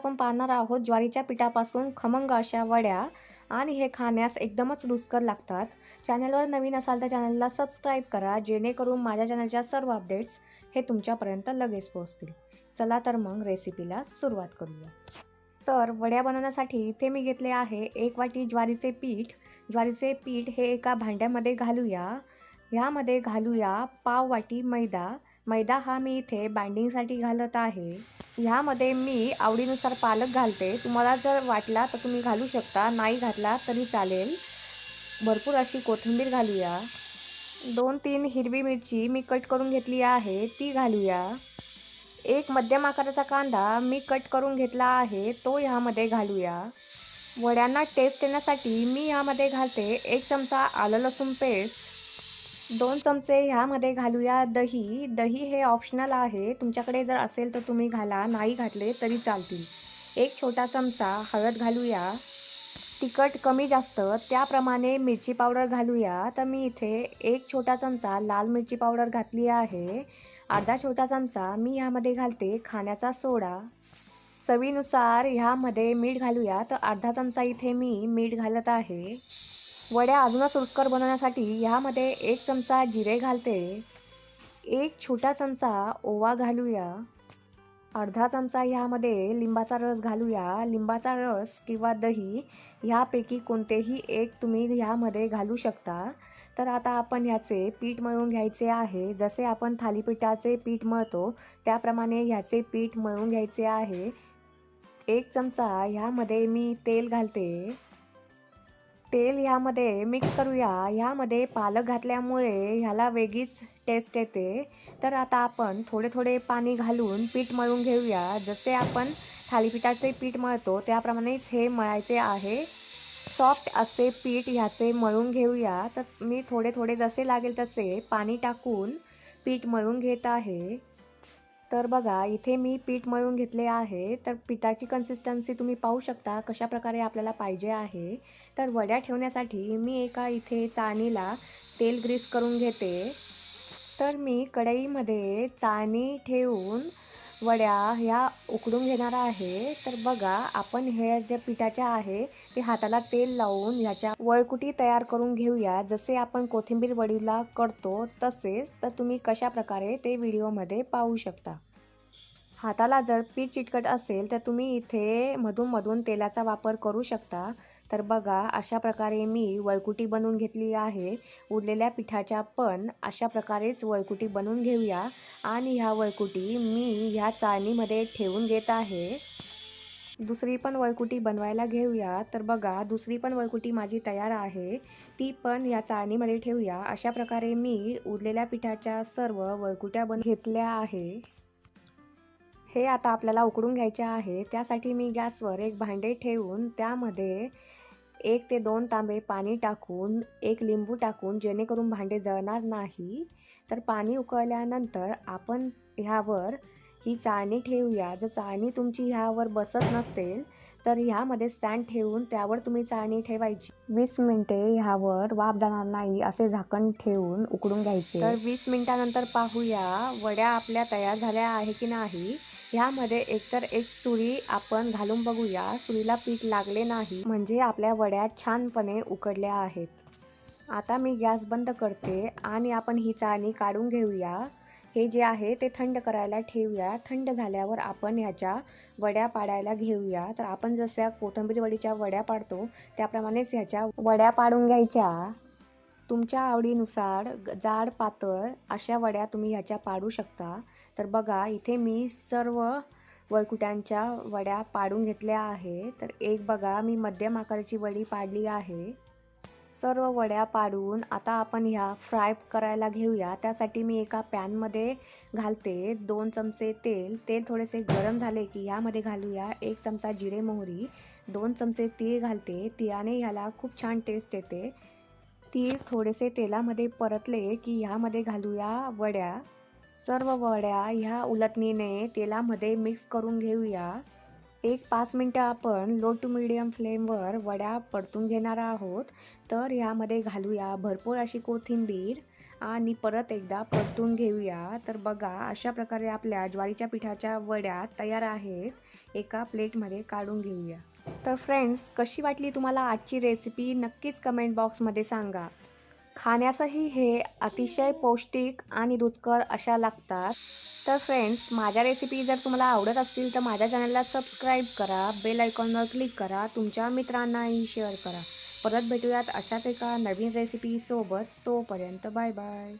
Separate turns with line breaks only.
आपण पाहणार आहोत ज्वारीच्या पिठापासून खमंग अशा वड्या आणि हे खाण्यास एकदमच रुचकर लागतात. चॅनलवर नवीन असाल तर चॅनलला सबस्क्राईब करा जेणेकरून माझ्या चॅनलच्या सर्व अपडेट्स हे तुमच्यापर्यंत लगेच पोहोचतील. चला तर मग रेसिपीला सुरुवात करूया. तर वड्या बनवण्यासाठी इथे मी घेतले आहे एक वाटी ज्वारीचे पीठ. ज्वारीचे पीठ हे एका भांड्यामध्ये घालूया. ह्यामध्ये घालूया पाव वाटी मैदा. मैदा हा मी इथे बाइंडिंगसाठी घालत आहे. ह्यामध्ये मी आवडीनुसार पालक घालते. तुम्हाला जर वाटला तर तुम्ही घालू शकता. नाही घातला तरी चालेल. भरपूर अशी कोथिंबीर घालूया. दोन तीन हिरवी मिरची मी कट करून घेतली आहे. ती घालूया. एक मध्यम आकाराचा कांदा मी कट करून घेतला आहे. तो ह्यामध्ये घालूया. वड्यांना टेस्ट येण्यासाठी मी ह्यामध्ये घालते एक चमचा आलं लसूण पेस्ट दोन चमचे ह्यामध्ये घालूया दही. दही हे ऑप्शनल आहे. तुमच्याकडे जर असेल तर तुम्ही घाला. नाही घातले तरी चालतील. एक छोटा चमचा हळद घालूया. तिखट कमी जास्त त्याप्रमाणे मिरची पावडर घालूया. तर मी इथे एक छोटा चमचा लाल मिरची पावडर घातली आहे. अर्धा छोटा चमचा मी ह्यामध्ये घालते खाण्याचा सोडा. चवीनुसार ह्यामध्ये मीठ घालूया. तर अर्धा चमचा इथे मी मीठ घालत आहे. वड्या अजूनच रुचकर बनवण्यासाठी ह्यामध्ये एक चमचा जिरे घालते. एक छोटा चमचा ओवा घालूया. अर्धा चमचा ह्यामध्ये लिंबाचा रस घालूया. लिंबाचा रस किंवा दही ह्यापैकी कोणतेही एक तुम्ही ह्यामध्ये घालू शकता. तर आता आपण ह्याचे पीठ मळून घ्यायचे आहे. जसे आपण थालीपीठाचे पीठ मळतो त्याप्रमाणे ह्याचे पीठ मळून घ्यायचे आहे. एक चमचा ह्यामध्ये मी तेल घालते. तेल ह्यामध्ये मिक्स करूया. ह्यामध्ये पालक घातल्यामुळे ह्याला वेगळीच टेस्ट येते. तर आता आपण थोडे थोडे पाणी घालून पीठ मळून घेऊया. जसे आपण थालीपीठाचे पीठ मळतो त्याप्रमाणेच हे मळायचे आहे. सॉफ्ट असे पीठ ह्याचे मळून घेऊया. तर मी थोडे थोडे जसे लागेल तसे पाणी टाकून पीठ मळून घेत आहे. तर बघा इथे मी पीठ मळून घेतले आहे. तर पिठाची कन्सिस्टन्सी तुम्ही पाहू शकता कशा प्रकारे आपल्याला पाहिजे आहे. तर वड्या ठेवण्यासाठी मी एका इथे चाळणीला तेल ग्रीस करून घेते. तर मी कढईमध्ये चाळणी ठेवून वड्या ह्या उकडून घेणार आहे. तर बघा आपण हे ज्या पिठाच्या आहे ते हाताला तेल लावून ह्याच्या वळकुटी तयार करून घेऊया. जसे आपण कोथिंबीर वडीला करतो तसेच तर तुम्ही कशा प्रकारे ते व्हिडिओमध्ये पाहू शकता. हाताला जर पीठ चिटकट असेल तर तुम्ही इथे मधून मधून तेलाचा वापर करू शकता. तर बघा अशा प्रकारे मी वळकुटी बनवून घेतली आहे. उरलेल्या पिठाच्या पण अशा प्रकारेच वळकुटी बनवून घेऊया. आणि ह्या वळकुटी मी ह्या चाळणीमध्ये ठेवून घेत आहे. दुसरी पण वळकुटी बनवायला घेऊया. तर बघा दुसरी पण वळकुटी माझी तयार आहे. ती पण या चाळणीमध्ये ठेवूया. अशा प्रकारे मी उरलेल्या पिठाच्या सर्व वळकुट्या बन घेतल्या आहे. हे आता आपल्याला उकडून घ्यायचे आहे. त्यासाठी मी गॅसवर एक भांडे ठेवून त्यामध्ये एक ते दोन तांबे पाणी टाकून एक लिंबू टाकून जेणेकरून भांडे जळणार नाही तर पाणी उकळल्यानंतर आपण ह्यावर ही चाळणी ठेवूया. जर चाळणी तुमची ह्यावर बसत नसेल तर ह्यामध्ये स्टँड ठेवून त्यावर तुम्ही चाळणी ठेवायची. वीस मिनटे ह्यावर वाफ जाणार नाही असे झाकण ठेवून उकडून घ्यायचे. तर वीस मिनिटानंतर पाहूया वड्या आपल्या तयार झाल्या आहे की नाही. ह्यामध्ये एकतर एक सुरी आपण घालून बघूया. सुरीला पीठ लागले नाही म्हणजे आपल्या वड्या छानपणे उकडल्या आहेत. आता मी गॅस बंद करते आणि आपण ही चाळणी काढून घेऊया. हे जे आहे ते थंड करायला ठेवूया. थंड झाल्यावर आपण ह्याच्या वड्या पाडायला घेऊया. तर आपण जशा कोथंबीर वडीच्या वड्या पाडतो त्याप्रमाणेच ह्याच्या वड्या पाडून घ्यायच्या. तुमच्या आवडीनुसार जाड पातळ अशा वड्या तुम्ही ह्याच्या पाडू शकता. तर बघा इथे मी सर्व वळकुट्यांच्या वड्या पाडून घेतल्या आहे तर एक बघा मी मध्यम आकाराची वडी पाडली आहे. सर्व वड्या पाडून आता आपण ह्या फ्राय करायला घेऊया. त्यासाठी मी एका पॅनमध्ये घालते दोन चमचे तेल. तेल थोडेसे गरम झाले की ह्यामध्ये घालूया एक चमचा जिरे मोहरी दोन चमचे तीळ घालते. तिळाने ह्याला खूप छान टेस्ट येते. ती थोडेसे तेलामध्ये परतले की ह्यामध्ये घालूया वड्या. सर्व वड्या ह्या उलटणीने तेलामध्ये मिक्स करून घेऊया. एक पाच मिनटं आपण लो टू मिडियम फ्लेमवर वड्या परतून घेणार आहोत. तर ह्यामध्ये घालूया भरपूर अशी कोथिंबीर आणि परत एकदा परतून घेऊया. तर बघा अशा प्रकारे आपल्या ज्वारीच्या पिठाच्या वड्या तयार आहेत. एका प्लेटमध्ये काढून घेऊया. तर फ्रेंड्स कशी वाटली तुम्हाला आजची रेसिपी नक्कीच कमेंट बॉक्समध्ये सांगा. खाण्यासही हे अतिशय पौष्टिक आणि रुचकर अशा लागतात. तर फ्रेंड्स माझ्या रेसिपी जर तुम्हाला आवडत असतील तर माझ्या चॅनलला सबस्क्राईब करा. बेल आयकॉनवर क्लिक करा. तुमच्या मित्रांनाही शेअर करा. परत भेटूयात अशाच एका नवीन रेसिपीसोबत तोपर्यंत बाय बाय